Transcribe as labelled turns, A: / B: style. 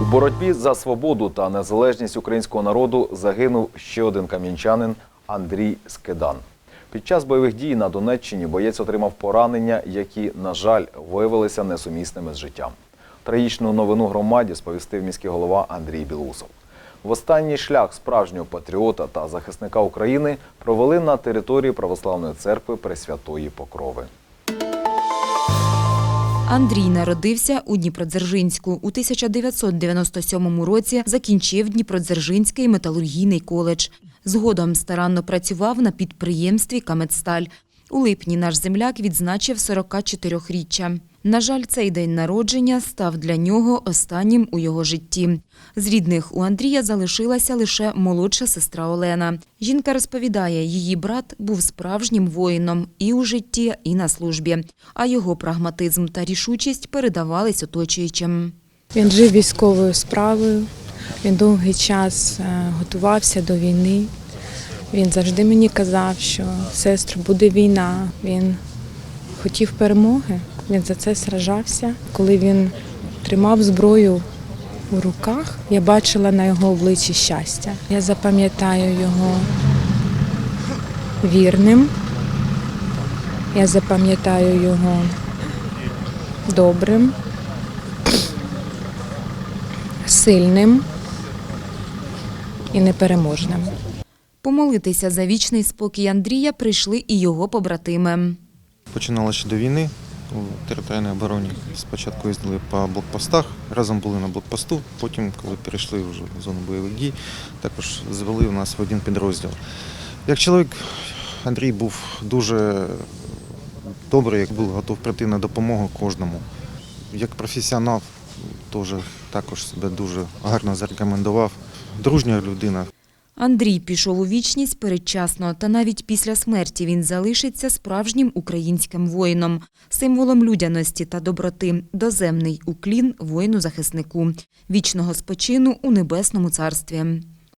A: У боротьбі за свободу та незалежність українського народу загинув ще один кам'янчанин Андрій Скедан. Під час бойових дій на Донеччині боєць отримав поранення, які, на жаль, виявилися несумісними з життям. Трагічну новину громаді сповістив міський голова Андрій Білусов. В останній шлях справжнього патріота та захисника України провели на території Православної церкви Пресвятої Покрови.
B: Андрій народився у Дніпродзержинську. У 1997 році закінчив Дніпродзержинський металургійний коледж. Згодом старанно працював на підприємстві Камецсталь. У липні наш земляк відзначив 44-річчя. На жаль, цей день народження став для нього останнім у його житті. З рідних у Андрія залишилася лише молодша сестра Олена. Жінка розповідає, її брат був справжнім воїном і у житті, і на службі, а його прагматизм та рішучість передавались оточуючим.
C: Він жив військовою справою, він довгий час е, готувався до війни. Він завжди мені казав, що сестро, буде війна. Він хотів перемоги, він за це сражався. Коли він тримав зброю у руках, я бачила на його обличчі щастя. Я запам'ятаю його вірним, я запам'ятаю його добрим, сильним і непереможним.
B: Помолитися за вічний спокій Андрія прийшли і його побратими.
D: Починали ще до війни у територіальній обороні. Спочатку їздили по блокпостах, разом були на блокпосту, потім, коли перейшли вже в зону бойових дій, також звели у нас в один підрозділ. Як чоловік, Андрій був дуже добрий, як був готов прийти на допомогу кожному. Як професіонал, теж також себе дуже гарно зарекомендував. Дружня людина,
B: Андрій пішов у вічність передчасно, та навіть після смерті він залишиться справжнім українським воїном, символом людяності та доброти, доземний уклін воїну-захиснику, вічного спочину у небесному царстві.